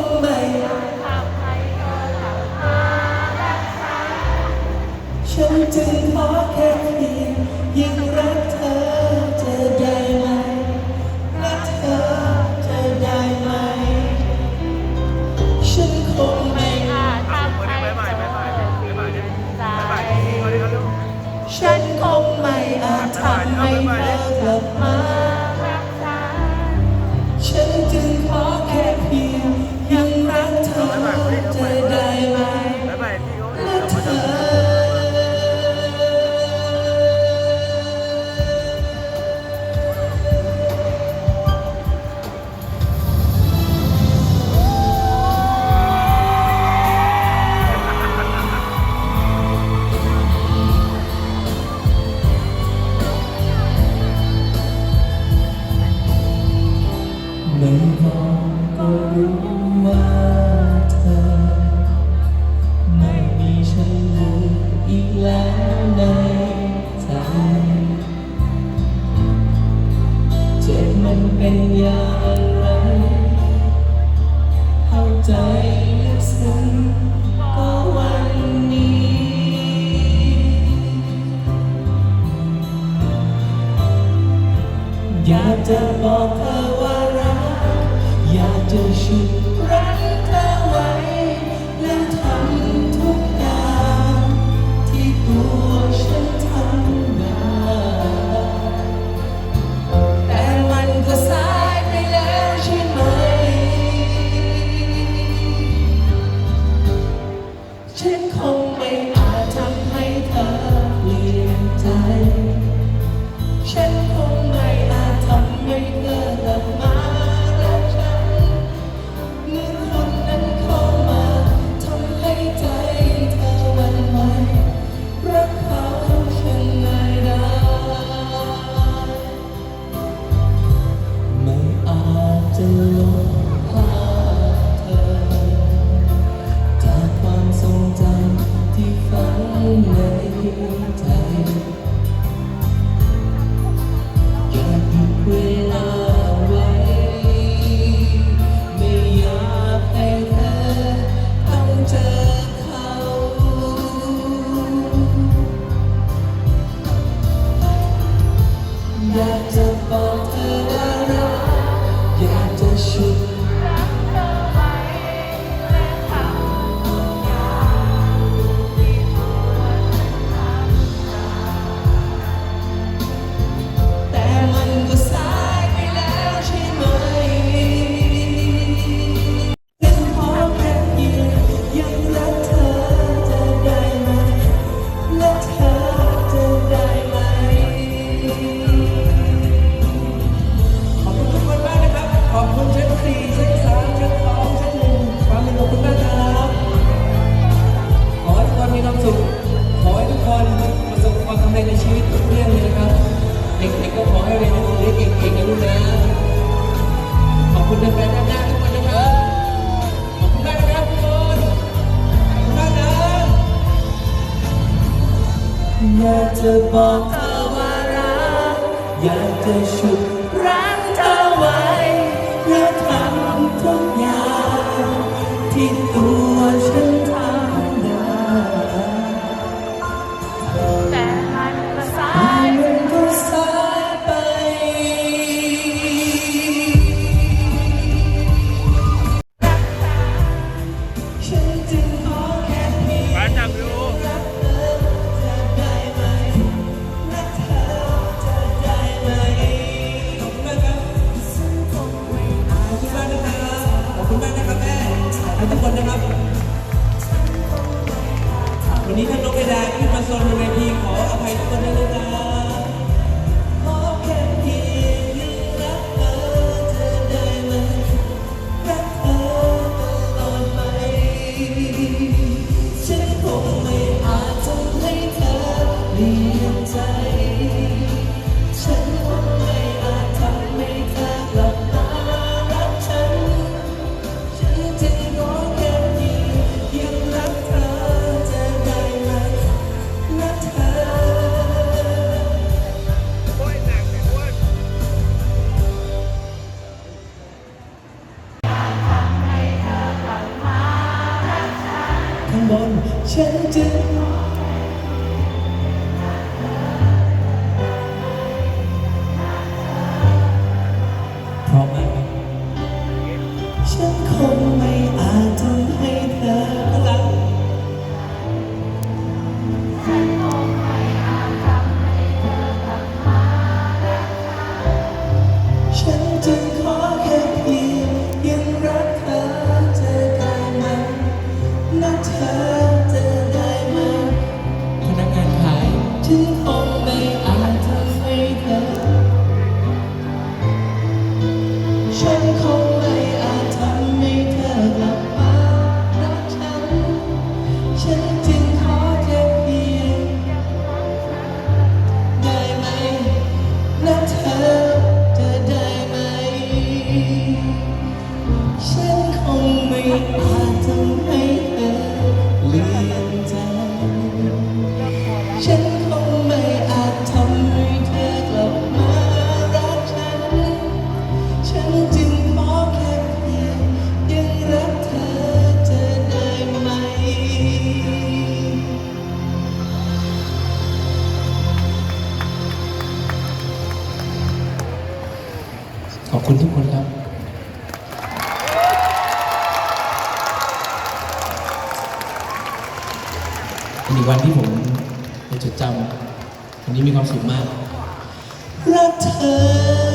งไม่ฉันจึงขอแค่เพียงยังรักเธอเธได้ไหมรักเธอเธได้ไหม ฉันคงไม่อาจทำให้เธอใจฉันคงไม่อาจทำให้เธอกลับมา มา that จะบอกเธอว่ารักอยากจะชุด ฉั ฉันคงไม่อาจทำให้เธอเลือนใจ ฉันคงไม่อาจทำให้เธอกลับมารักฉัน ฉันจึงขอแค่เพียงยังรักเธอจะได้ไหม ขอบคุณทุกคนครับ วันที่ผมจะจดจำวันนี้มีความสุขมากรักเธอ